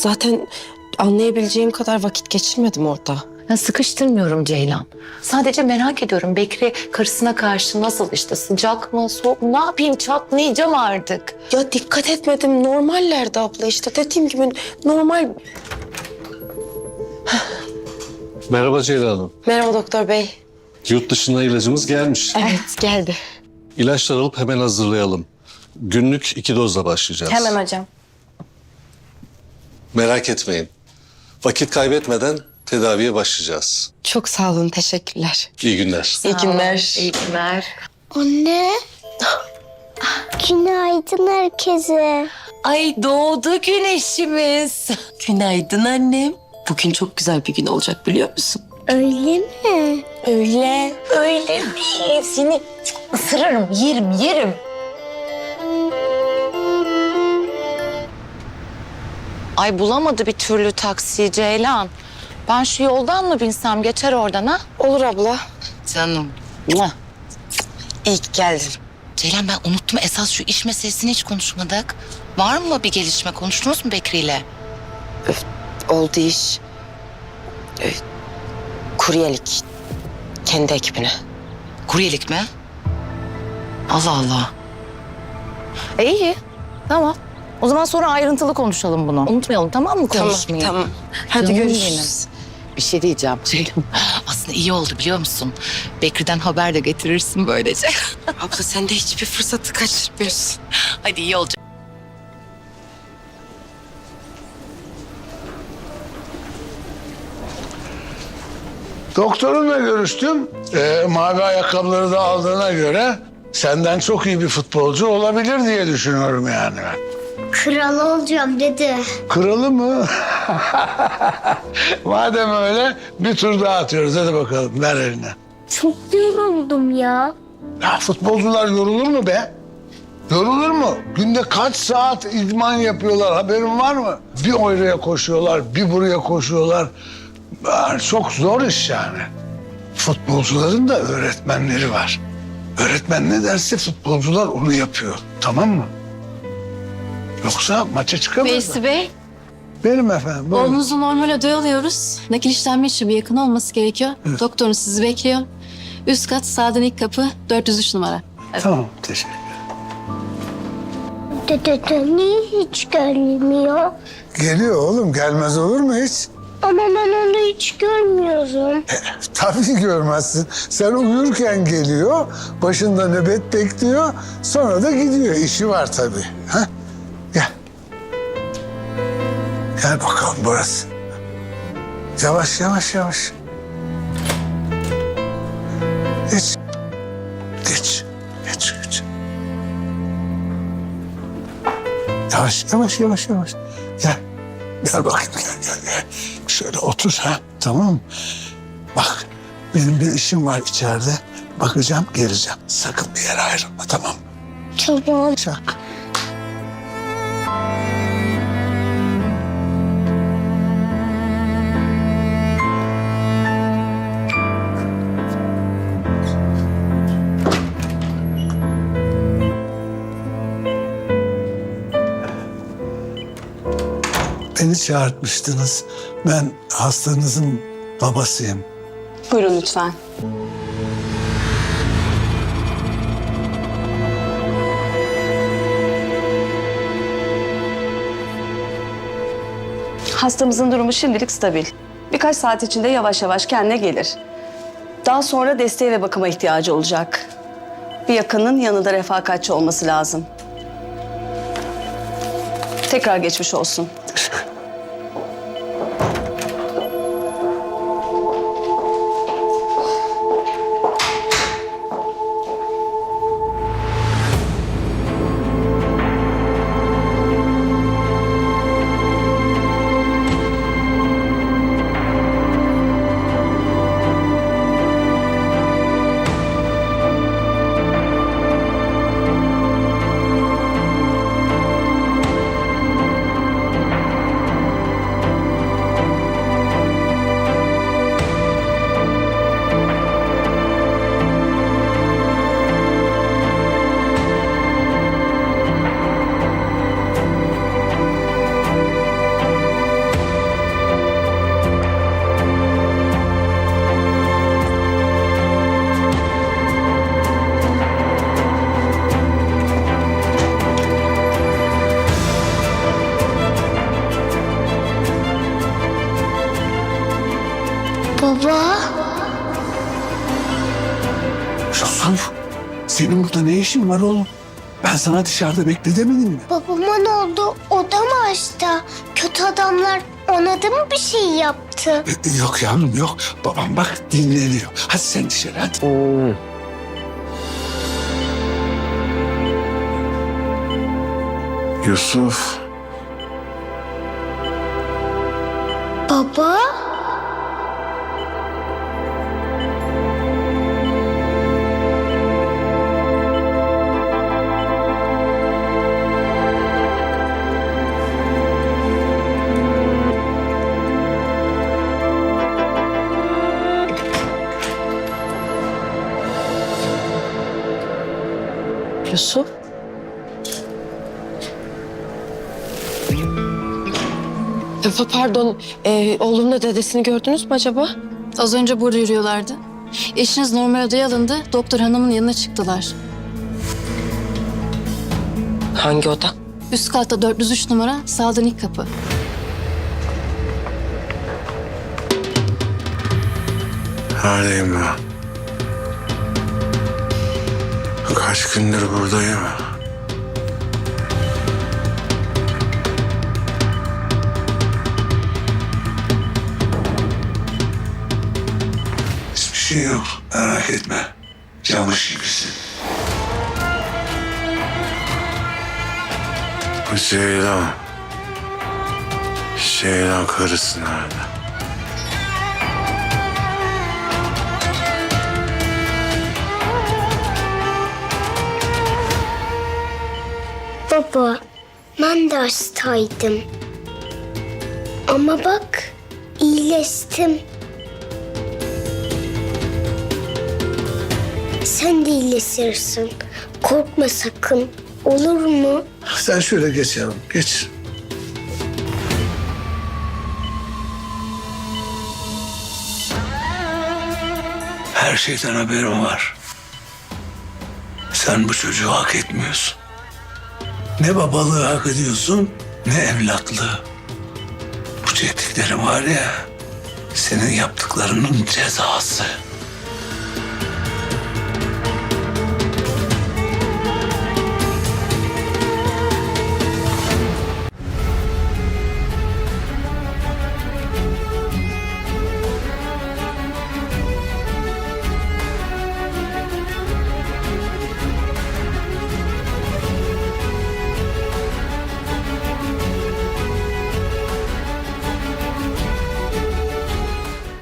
zaten anlayabileceğim kadar vakit geçirmedim orada. Ben sıkıştırmıyorum Ceylan. Sadece merak ediyorum Bekri karısına karşı nasıl işte sıcak mı soğuk mu ne yapayım çatlayacağım artık. Ya dikkat etmedim. Normallerdi abla işte. Dediğim gibi normal. Merhaba Ceylan Hanım. Merhaba doktor bey. Yurt dışına ilacımız gelmiş. Evet geldi. İlaçlar alıp hemen hazırlayalım. Günlük iki dozla başlayacağız. Hemen hocam. Merak etmeyin. Vakit kaybetmeden tedaviye başlayacağız. Çok sağ olun. Teşekkürler. İyi günler. İyi günler. İyi günler. Anne. Günaydın herkese. Ay doğdu güneşimiz. Günaydın annem. Bugün çok güzel bir gün olacak biliyor musun? Öyle mi? Öyle. Öyle mi? Seni ısırırım, yerim, yerim. Ay bulamadı bir türlü taksi Ceylan. Ben şu yoldan mı binsem geçer oradan ha? Olur abla. Canım. Mua. İyi ki geldin. Ceylan ben unuttum esas şu iş meselesini hiç konuşmadık. Var mı bir gelişme konuştunuz mu Bekri'yle? Oldu iş. Ee, kuryelik. Kendi ekibine. Kuryelik mi? Allah Allah. E iyi. Tamam. O zaman sonra ayrıntılı konuşalım bunu. Unutmayalım tamam mı konuşmayı? Tamam tamam. Hadi Canım görüşürüz. Bir şey diyeceğim Ceylan. Aslında iyi oldu biliyor musun? Bekri'den haber de getirirsin böylece. Abla sen de hiçbir fırsatı kaçırmıyorsun. Hadi iyi olacak. Doktorunla görüştüm. Ee, mavi ayakkabıları da aldığına göre senden çok iyi bir futbolcu olabilir diye düşünüyorum yani ben. Kral olacağım dedi. Kralı mı? Madem öyle bir tur daha atıyoruz. Hadi bakalım ver eline. Çok yoruldum ya. Ya futbolcular yorulur mu be? Yorulur mu? Günde kaç saat idman yapıyorlar haberin var mı? Bir oraya koşuyorlar, bir buraya koşuyorlar. Yani Çok zor iş yani. Futbolcuların da öğretmenleri var. Öğretmen ne derse futbolcular onu yapıyor. Tamam mı? Yoksa maça çıkamazlar. Veysi Bey, Benim efendim. buyurun. oğlunuzu normal odaya alıyoruz. Nakil işlenme için bir yakın olması gerekiyor. Doktorunuz sizi bekliyor. Üst kat sağdan ilk kapı 403 numara. Tamam teşekkür ederim. Dede niye hiç gelmiyor? Geliyor oğlum gelmez olur mu hiç? Ama ben onu hiç görmüyorum. Tabii görmezsin. Sen uyurken geliyor, başında nöbet bekliyor, sonra da gidiyor. İşi var tabii. Ha? Gel bakalım burası. Yavaş yavaş yavaş. Geç. Geç. Geç geç. Yavaş yavaş yavaş yavaş. Gel. Gel bakayım gel gel gel. Şöyle otur ha tamam mı? Bak benim bir işim var içeride. Bakacağım geleceğim. Sakın bir yere ayrılma tamam mı? Tamam. Çak. Beni çağırtmıştınız. Ben hastanızın babasıyım. Buyurun lütfen. Hastamızın durumu şimdilik stabil. Birkaç saat içinde yavaş yavaş kendine gelir. Daha sonra desteğe ve bakıma ihtiyacı olacak. Bir yakının yanında refakatçi olması lazım. Tekrar geçmiş olsun. İşin var oğlum? Ben sana dışarıda bekle demedim mi? Babama ne oldu? O da mı hasta? Kötü adamlar ona da mı bir şey yaptı? E, Yok yavrum yok. Babam bak dinleniyor. Hadi sen dışarı hadi. Yusuf. Baba? Pa- Pardon, e, oğlumla dedesini gördünüz mü acaba? Az önce burada yürüyorlardı. Eşiniz normal odaya alındı. Doktor hanımın yanına çıktılar. Hangi oda? Üst katta 403 numara sağdan ilk kapı. Neredeyim ben? Kaç gündür buradayım. Şey yok. Merak etme. Camış gibisin. Bu Ceylan. Ceylan karısı nerede? Baba, ben de hastaydım. Ama bak, iyileştim. Sen de iyileşirsin. Korkma sakın. Olur mu? Sen şöyle geç yavrum. Geç. Her şeyden haberim var. Sen bu çocuğu hak etmiyorsun. Ne babalığı hak ediyorsun ne evlatlığı. Bu çektiklerim var ya senin yaptıklarının cezası.